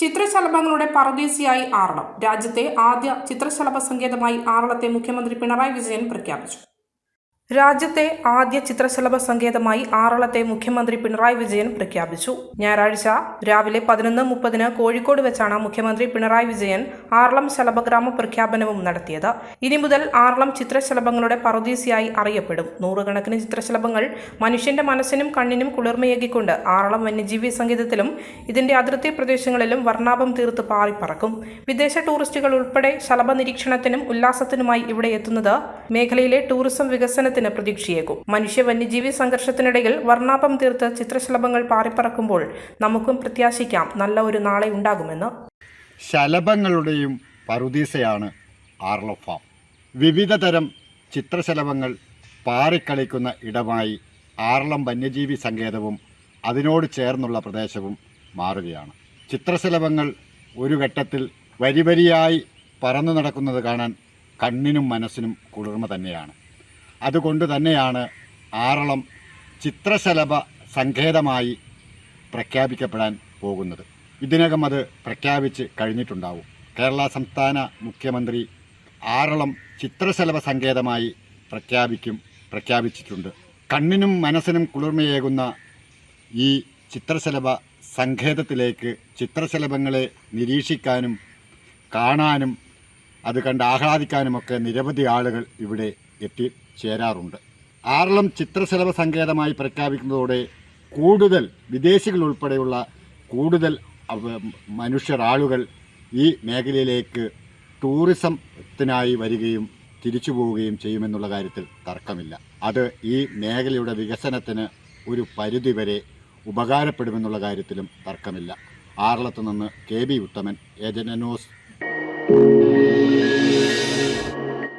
ചിത്രശലഭങ്ങളുടെ പറുദീസിയായി ആറളം രാജ്യത്തെ ആദ്യ ചിത്രശലഭ സങ്കേതമായി ആറളത്തെ മുഖ്യമന്ത്രി പിണറായി വിജയൻ പ്രഖ്യാപിച്ചു. രാജ്യത്തെ ആദ്യ ചിത്രശലഭ സങ്കേതമായി ആറളത്തെ മുഖ്യമന്ത്രി പിണറായി വിജയൻ പ്രഖ്യാപിച്ചു. ഞായറാഴ്ച രാവിലെ പതിനൊന്ന് മുപ്പതിന് കോഴിക്കോട് വെച്ചാണ് മുഖ്യമന്ത്രി പിണറായി വിജയൻ ആറളം ശലഭഗ്രാമ പ്രഖ്യാപനവും നടത്തിയത്. ഇനി മുതൽ ആറളം ചിത്രശലഭങ്ങളുടെ പറുദീസിയായി അറിയപ്പെടും. നൂറുകണക്കിന് ചിത്രശലഭങ്ങൾ മനുഷ്യന്റെ മനസ്സിനും കണ്ണിനും കുളിർമയേകിക്കൊണ്ട് ആറളം വന്യജീവി സംഗീതത്തിലും ഇതിന്റെ അതിർത്തി പ്രദേശങ്ങളിലും വർണാഭം തീർത്ത് പാറിപ്പറക്കും. വിദേശ ടൂറിസ്റ്റുകൾ ഉൾപ്പെടെ ശലഭ നിരീക്ഷണത്തിനും ഉല്ലാസത്തിനുമായി ഇവിടെ എത്തുന്നത് മേഖലയിലെ ടൂറിസം വികസനത്തിന് പ്രതീക്ഷയേകും. മനുഷ്യ വന്യജീവി സംഘർഷത്തിനിടയിൽ വർണാഭം തീർത്ത് ചിത്രശലഭങ്ങൾ പാറിപ്പറക്കുമ്പോൾ നമുക്കും പ്രത്യാശിക്കാം നല്ല ഒരു നാളെ ഉണ്ടാകുമെന്ന്. ശലഭങ്ങളുടെയും പറുദീസയാണ് ആർലോ ഫാം. വിവിധ തരം ചിത്രശലഭങ്ങൾ പാറിക്കളിക്കുന്ന ഇടമായി ആർളം വന്യജീവി സങ്കേതവും അതിനോട് ചേർന്നുള്ള പ്രദേശവും മാറുകയാണ്. ചിത്രശലഭങ്ങൾ ഒരു ഘട്ടത്തിൽ വരിവരിയായി പറന്നു നടക്കുന്നത് കാണാൻ കണ്ണിനും മനസ്സിനും കുളിർമ തന്നെയാണ്. അതുകൊണ്ട് തന്നെയാണ് ആറളം ചിത്രശലഭ സങ്കേതമായി പ്രഖ്യാപിക്കപ്പെടാൻ പോകുന്നത്. ഇതിനകം അത് പ്രഖ്യാപിച്ച് കഴിഞ്ഞിട്ടുണ്ടാവും. കേരള സംസ്ഥാന മുഖ്യമന്ത്രി ആറളം ചിത്രശലഭ സങ്കേതമായി പ്രഖ്യാപിക്കും പ്രഖ്യാപിച്ചിട്ടുണ്ട്. കണ്ണിനും മനസ്സിനും കുളിർമയേകുന്ന ഈ ചിത്രശലഭ സങ്കേതത്തിലേക്ക് ചിത്രശലഭങ്ങളെ നിരീക്ഷിക്കാനും കാണാനും അത് കണ്ട് ആഹ്ലാദിക്കാനുമൊക്കെ നിരവധി ആളുകൾ ഇവിടെ എത്തിച്ചേരാറുണ്ട്. ആറളം ചിത്രശലഭ സങ്കേതമായി പ്രഖ്യാപിക്കുന്നതോടെ കൂടുതൽ വിദേശികൾ ഉൾപ്പെടെയുള്ള കൂടുതൽ മനുഷ്യർ ആളുകൾ ഈ മേഖലയിലേക്ക് ടൂറിസത്തിനായി വരികയും തിരിച്ചു പോവുകയും ചെയ്യുമെന്നുള്ള കാര്യത്തിൽ തർക്കമില്ല. അത് ഈ മേഖലയുടെ വികസനത്തിന് ഒരു പരിധിവരെ ഉപകാരപ്പെടുമെന്നുള്ള കാര്യത്തിലും തർക്കമില്ല. ആറളത്ത് നിന്ന് K B Uthaman agent news